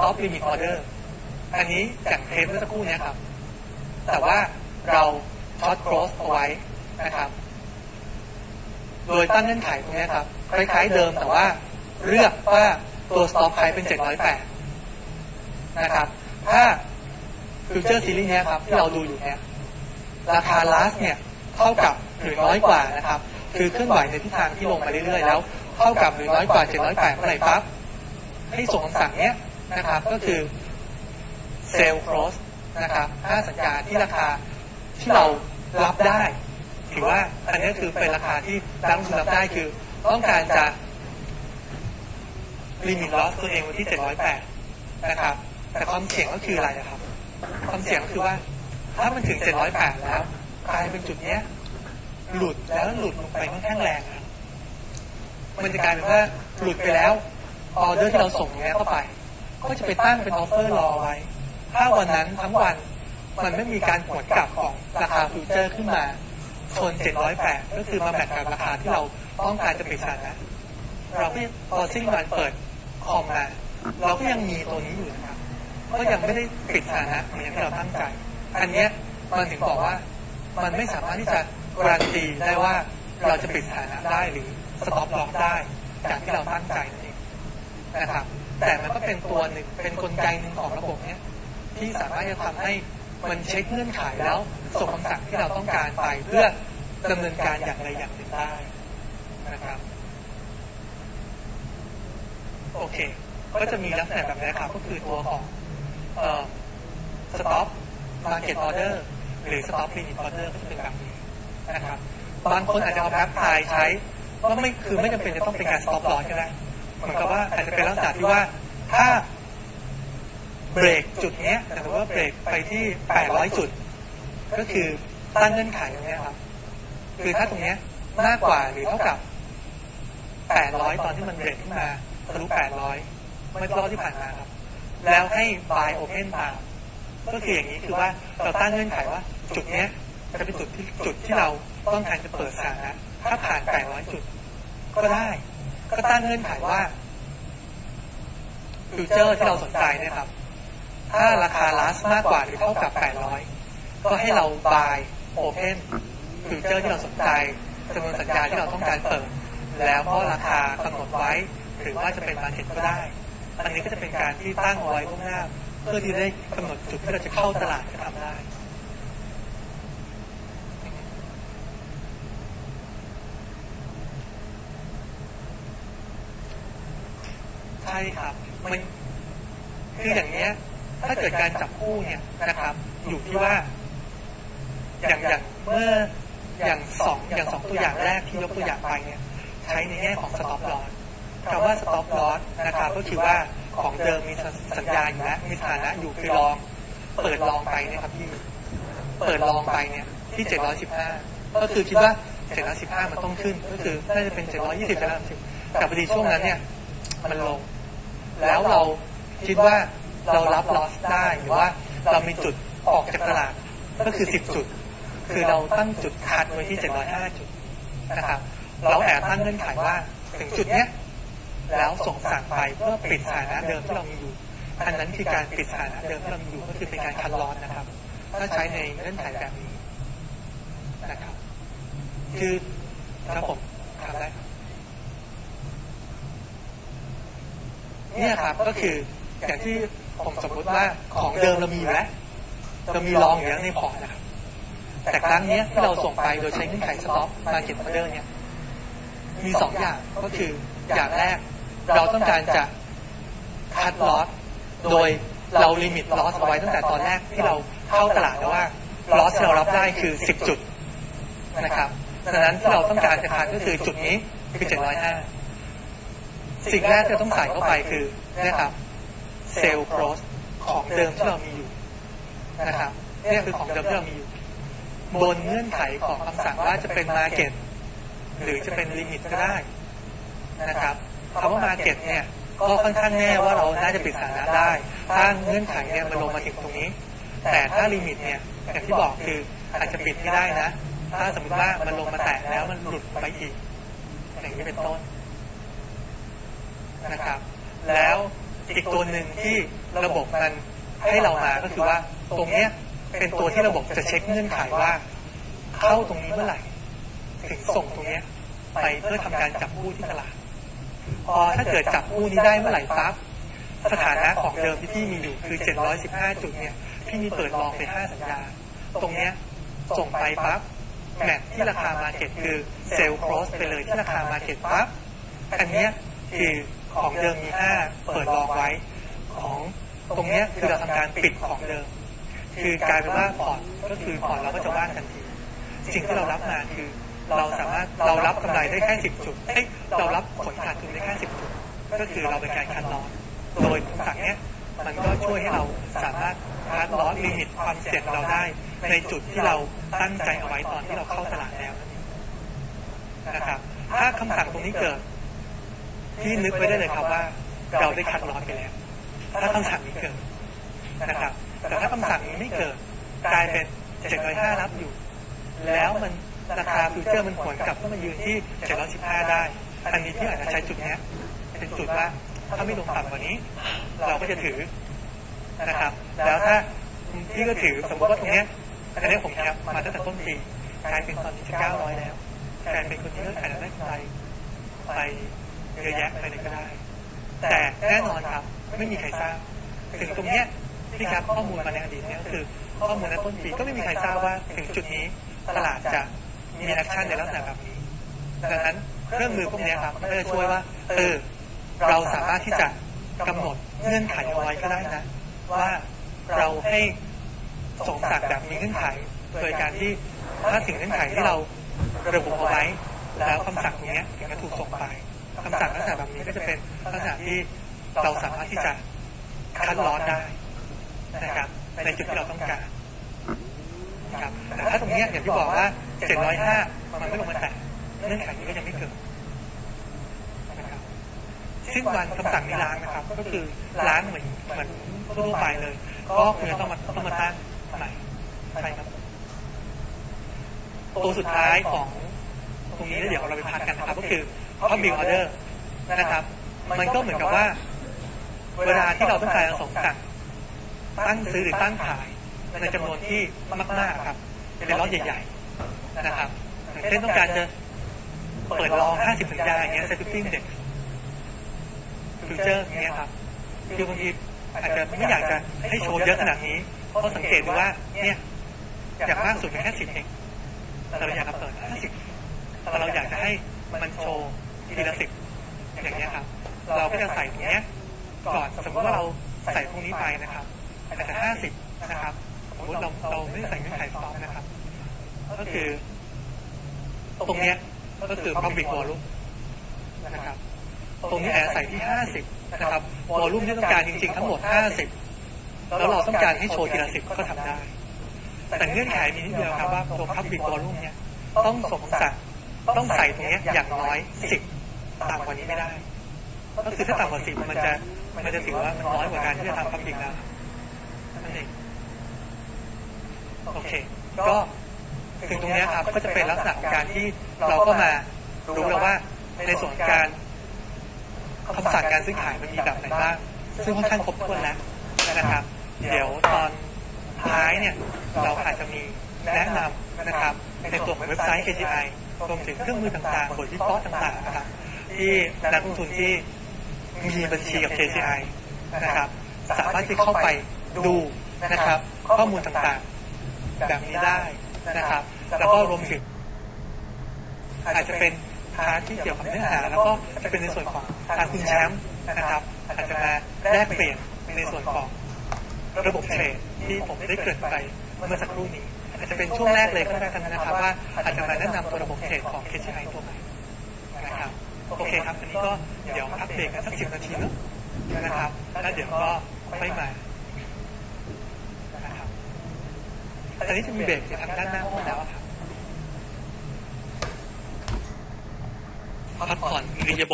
stop limit order อันนี้อย่างเทปเมื่อสักครู่เนี้ยครับ แต่ว่าเราช็อต cross เอาไว้นะครับ โดยตั้งเงื่อนไขตรงนี้ครับ คล้ายๆเดิมแต่ว่าเลือกว่าตัว stop price เป็น 708 นะครับ ถ้าฟิวเจอร์ซีรีส์นี้ยครับที่เราดูอยู่เนี่ยราคา last เนี่ยเท่ากับหรือน้อยกว่านะครับ คือเคลื่อนไหวในทิศทางที่ลงมาเรื่อยๆแล้ว เท่ากับหรือน้อยกว่า 708เมื่อไหร่ปั๊บให้ส่งคำสั่งเนี้ย นะครับ ก็คือเซลล์ cross นะครับค่าสัญญาที่ราคาที่เรารับได้ ถือว่าอันนี้คือเป็นราคาที่นักลงทุนรับได้คือ ต้องการจะลิมิตลอสตัวเองไว้ที่ 708 นะครับ แต่ความเสี่ยงก็คืออะไรนะครับ ความเสี่ยงก็คือว่า ถ้ามันถึง 708 แล้วกลายเป็นจุดเนี้ย หลุดแล้วหลุดลงไปค่อนข้างแรงมันจะกลายเป็นว่าหลุดไปแล้วออเดอร์ที่เราส่งเนี้ยเข้าไป ก็จะไปตั้งเป็นออฟเฟอร์รอไว้ ถ้าวันนั้นทั้งวันมันไม่มีการหวนกลับของราคาฟิวเจอร์ขึ้นมาชน708 ก็คือมาแมทกับราคาที่เราต้องการจะปิดสถานะเราก็พอสิ้นวันเปิดคอมมา เราก็ยังมีตัวนี้อยู่นะครับ ก็ยังไม่ได้ปิดสถานะเหมือนที่เราตั้งใจ อันเนี้ยมันถึงบอกว่ามันไม่สามารถที่จะการันตีได้ว่าเราจะปิดสถานะได้หรือสต็อปล็อกได้อย่างที่เราตั้งใจนั่นเองนะครับ แต่มันก็เป็นตัวหนึ่งเป็นกลไกหนึ่งของระบบเนี้ยที่สามารถจะทำให้มันเช็คเงื่อนไขแล้วส่งคำสั่งที่เราต้องการไปเพื่อดำเนินการอย่างใดอย่างหนึ่งได้นะครับโอเค ก็จะมีลักษณะแบบนี้ครับ ก็คือตัวของเอ่อ stop market order หรือ stop limit order ก็จะเป็นแบบนี้นะครับ บางคนอาจจะเอาแอปพลายใช้ก็ไม่คือไม่จำเป็นจะต้องเป็นการ stop loss ก็ได้ เหมือนกับว่าอาจจะเป็นลักษณะที่ว่าถ้าเบรกจุดเนี้ยแต่ว่าเบรกไปที่ 800 จุด ก็คือตั้งเงื่อนไขตรงนี้ครับ คือถ้าตรงเนี้ยมากกว่าหรือเท่ากับ 800 ตอนที่มันเบรกขึ้นมาทะลุ 800เมื่อรอบที่ผ่านมาครับ แล้วให้ buy open ตามก็คืออย่างนี้คือว่าเราตั้งเงื่อนไขว่าจุดเนี้ยจะเป็นจุดที่จุดที่เราต้องการจะเปิดสถานะถ้าผ่าน 800 จุด ก็ได้ ก็ตั้งเงื่อนไขว่าฟิวเจอร์ที่เราสนใจนะครับ ถ้าราคา last มากกว่าหรือเท่ากับ 800 ก็ให้เรา buy open ฟิวเจอร์ที่เราสนใจจำนวนสัญญาที่เราต้องการเปิด แล้วก็ราคากำหนดไว้ หรือว่าจะเป็นมาเก็ตก็ได้ อันนี้ก็จะเป็นการที่ตั้งเอาไว้ล่วงหน้า เพื่อที่ได้กำหนดจุดที่เราจะเข้าตลาดจะทำได้ ใช่ครับมันคืออย่างเนี้ย ถ้าเกิดการจับคู่เนี่ยนะครับ อยู่ที่ว่า อย่างอย่างเมื่ออย่างสองอย่างสองตัวอย่างแรกที่ยกตัวอย่างไปเนี่ย ใช้ในแง่ของ stop loss คำว่า stop loss นะครับ ก็คือว่าของเดิมมีสัญญาอยู่แล้วมีฐานะอยู่คือลอง เปิดลองไปนี่ยครับพี่เปิดลองไปเนี่ย ที่715ก็คือคิดว่า715มันต้องขึ้น ก็คือน่าจะเป็น720 730แต่พอดีช่วงนั้นเนี่ย มันลง แล้วเราคิดว่าเรารับ loss ได้หรือว่าเรามีจุดออกจากตลาดก็คือ 10 จุด คือเราตั้งจุดคัดไว้ที่ 705 จุดนะครับเราแอบตั้งเงื่อนไขว่าถึงจุดเนี้ยแล้วส่งสั่งไปเพื่อปิดสถานะเดิมที่เรามีอยู่อันนั้นคือการปิดสถานะเดิมที่เรามีอยู่ก็คือเป็นการคัดลอสนะครับ ถ้าใช้ในเงื่อนไขแบบนี้นะครับ คือครับผมทำได้ครับ เนี่ยครับก็คืออย่างที่ผมสมมติว่าของเดิมเรามีอยู่แล้วเรามีลองอยู่แล้วในพอร์ตนะครับแต่ครั้งนี้ที่เราส่งไปโดยใช้เงื่อนไขสต็อปมาเก็ตออเดอร์เนี่ยมีสองอย่างก็คืออย่างแรก เราต้องการจะคัดลอสโดยเราลิมิตลอสเอาไว้ตั้งแต่ตอนแรกที่เราเข้าตลาดแล้วว่าลอสที่เรารับได้คือ10จุดนะครับดังนั้นที่เราต้องการจะคัดก็คือจุดนี้คือ705 สิ่งแรกที่เราต้องใส่เข้าไปคือนะครับเซลล์ cross ของเดิมที่เรามีอยู่นะครับนี่คือของเดิมที่เรามีอยู่ บนเงื่อนไขของคำสั่งว่าจะเป็น market หรือจะเป็นลิมิตก็ได้นะครับคำว่า market เนี่ยก็ค่อนข้างแน่ว่าเราน่าจะปิดสถานะได้ ถ้าเงื่อนไขเนี่ยมันลงมาถึงตรงนี้ แต่ถ้าลิมิตเนี่ยอย่างที่บอกคืออาจจะปิดไม่ได้นะ ถ้าสมมติว่ามันลงมาแตะแล้วมันหลุดไปอีกอย่างนี้เป็นต้น นะครับ แล้วอีกตัวหนึ่งที่ระบบมันให้เรามาก็คือว่าตรงเนี้ยเป็นตัวที่ระบบจะเช็คเงื่อนไขว่า เข้าตรงนี้เมื่อไหร่ถึงส่งตรงเนี้ยไปเพื่อทำการจับคู่ที่ตลาดพอถ้าเกิดจับคู่นี้ได้เมื่อไหร่ปั๊บสถานะของเดิมที่พี่มีอยู่คือ 715 จุดเนี่ยพี่มีเปิดลองไป 5 สัญญา ตรงเนี้ยส่งไปปั๊บแมทที่ราคามาเก็ตคือเซลล์ครอสไปเลยที่ราคามาเก็ตปั๊บอันเนี้ยคือ ของเดิมมี5เปิดลองไว้ ของตรงนี้คือเราทำการปิดของเดิม คือกลายเป็นว่าพอร์ตก็คือพอร์ตเราก็จะว่างทันทีสิ่งที่เรารับมาคือ เราสามารถเรารับกำไรได้แค่10จุดเอ้ยเรารับผลขาดทุนได้แค่10จุด ก็คือเราเป็นการคัดลอสโดยคำสั่งเนี้ยมันก็ช่วยให้เราสามารถคัดลอสลิมิตความเสี่ยงเราได้ ในจุดที่เราตั้งใจเอาไว้ตอนที่เราเข้าตลาดแล้วนะครับถ้าคำสั่งตรงนี้เกิด ที่นึกไว้ได้เลยครับว่า เราได้คัดลอสไปแล้ว ถ้าคำสั่งนี้เกิดนะครับ แต่ถ้าคำสั่งนี้ไม่เกิดกลายเป็น 705 รับอยู่ แล้วมันราคาฟิวเจอร์มันหวนกลับขึ้นมายืนที่ 715 ได้ อันนี้ที่อาจจะใช้จุดนี้เป็นจุดว่าถ้าไม่ลงต่ำกว่านี้ เราก็จะถือนะครับ แล้วถ้าพี่ก็ถือสมมติว่าตรงนี้อันนี้ผมแคปมาตั้งแต่ต้นปีกลายเป็นตอนนี้จะ900 แล้วกลายเป็นคนที่เลือกขายได้กำไรไป เยอะแยะไปเลยก็ได้ แต่แน่นอนครับ ไม่มีใครทราบถึงตรงเนี้ยที่ครับข้อมูลมาในอดีตเนี่ยคือข้อมูลในต้นปีก็ไม่มีใครทราบว่าถึงจุดนี้ตลาดจะมีแอคชั่นในลักษณะแบบนี้ดังนั้นเครื่องมือพวกนี้ครับมันก็จะช่วยว่าเออเราสามารถที่จะกำหนดเงื่อนไขเอาไว้ก็ได้นะ ว่าเราให้ส่งสั่งแบบมีเงื่อนไขโดยการที่ถ้าถึงเงื่อนไขที่เราระบุเอาไว้แล้วคำสั่งตรงนี้ถึงจะถูกส่งไป คำสั่งลักษณะแบบนี้ก็จะเป็นลักษณะที่เราสามารถที่จะคัดลอสได้นะครับ ในจุดที่เราต้องการนะครับแต่ถ้าตรงนี้อย่างที่บอกว่า 705 มันไม่ลงมาแตะเงื่อนไขนี้ก็ยังไม่เกิดนะครับสิ้นวันคำสั่งนี้ล้างนะครับ ก็คือล้างเหมือนเหมือนทั่วไปเลย ก็คือต้องมาต้องมาตั้งใหม่ใช่ครับ ตัวสุดท้ายของตรงนี้เดี๋ยวเราไปพักกันนะครับ ก็คือ public order นะครับ มันก็เหมือนกับว่า เวลาที่เราต้องการจะส่งสั่งตั้งซื้อหรือตั้งขายในจำนวนที่มากๆครับเป็นล็อตใหญ่ๆนะครับอย่างเช่นต้องการจะเปิดลอง 50 สัญญาอย่างเงี้ย security index ฟิวเจอร์อย่างเงี้ยครับคือบางทีอาจจะไม่อยากจะให้โชว์เยอะขนาดนี้ เพราะสังเกตดูว่า เนี่ย อย่างมากสุดแค่สิบเองแต่เราอยากจะเปิด50แต่เราอยากจะให้มันโชว์ ทีละสิบอย่างเงี้ยครับ เราก็จะใส่ตรงเนี้ยก่อนสมมติว่าเราใส่พวกนี้ไปนะครับอาจจะห้าสิบนะครับสมมติเราเราไม่ได้ใส่เงื่อนไขสต็อปนะครับ ก็คือ ตรงเนี้ยก็คือ public volume นะครับ ตรงนี้แอบใส่ที่ห้าสิบนะครับวอลลุ่มที่ต้องการจริงๆทั้งหมดห้าสิบแล้วเราต้องการให้โชว์ทีละสิบก็ทำได้ แต่เงื่อนไขมีนิดเดียวครับว่าตัว public volume เนี่ยต้องสมสั่งต้องใส่ตรงเนี้ยอย่างน้อยสิบ ต่ำกว่านี้ไม่ได้ก็คือถ้าต่ำกว่าสิบมันจะมันจะถือว่ามันน้อยกว่าการที่จะทำพับบิกแล้วนั่นเองโอเค ก็ถึงตรงนี้ครับก็จะเป็นลักษณะของการที่เราก็มารู้แล้วว่าในส่วนการคำสั่งการซื้อขายมันมีแบบไหนบ้าง ซึ่งค่อนข้างครบถ้วนแล้วนะครับ เดี๋ยวตอนท้ายเนี่ยเราอาจจะมีแนะนำนะครับในตัวของเว็บไซต์ KGI รวมถึงเครื่องมือต่างๆ บทวิเคราะห์ต่างๆนะครับ ที่นักลงทุนที่มีบัญชีกับ KCI นะครับ สามารถที่เข้าไปดูนะครับ ข้อมูลต่างๆ แบบนี้ได้นะครับ แล้วก็รวมถึงอาจจะเป็นพาร์ทที่เกี่ยวกับเนื้อหา แล้วก็จะเป็นในส่วนของทางคุณแชมป์นะครับ อาจจะมาแลกเปลี่ยนในส่วนของระบบเทรดที่ผมได้เกิดไปเมื่อสักครู่นี้ อาจจะเป็นช่วงแรกเลยก็ได้กันนะครับว่าอาจจะมาแนะนำตัวระบบเทรดของ KCI ตัวใหม่นะครับ โอเคครับอันนี้ก็เดี๋ยวอัปเดตกันสักสิบนาทีเนอะนะครับแล้วเดี๋ยวก็ค่อยมานะครับตอนนี้จะมีเบรกทางด้านหน้าห้องแล้วครับพักผ่อนรีบ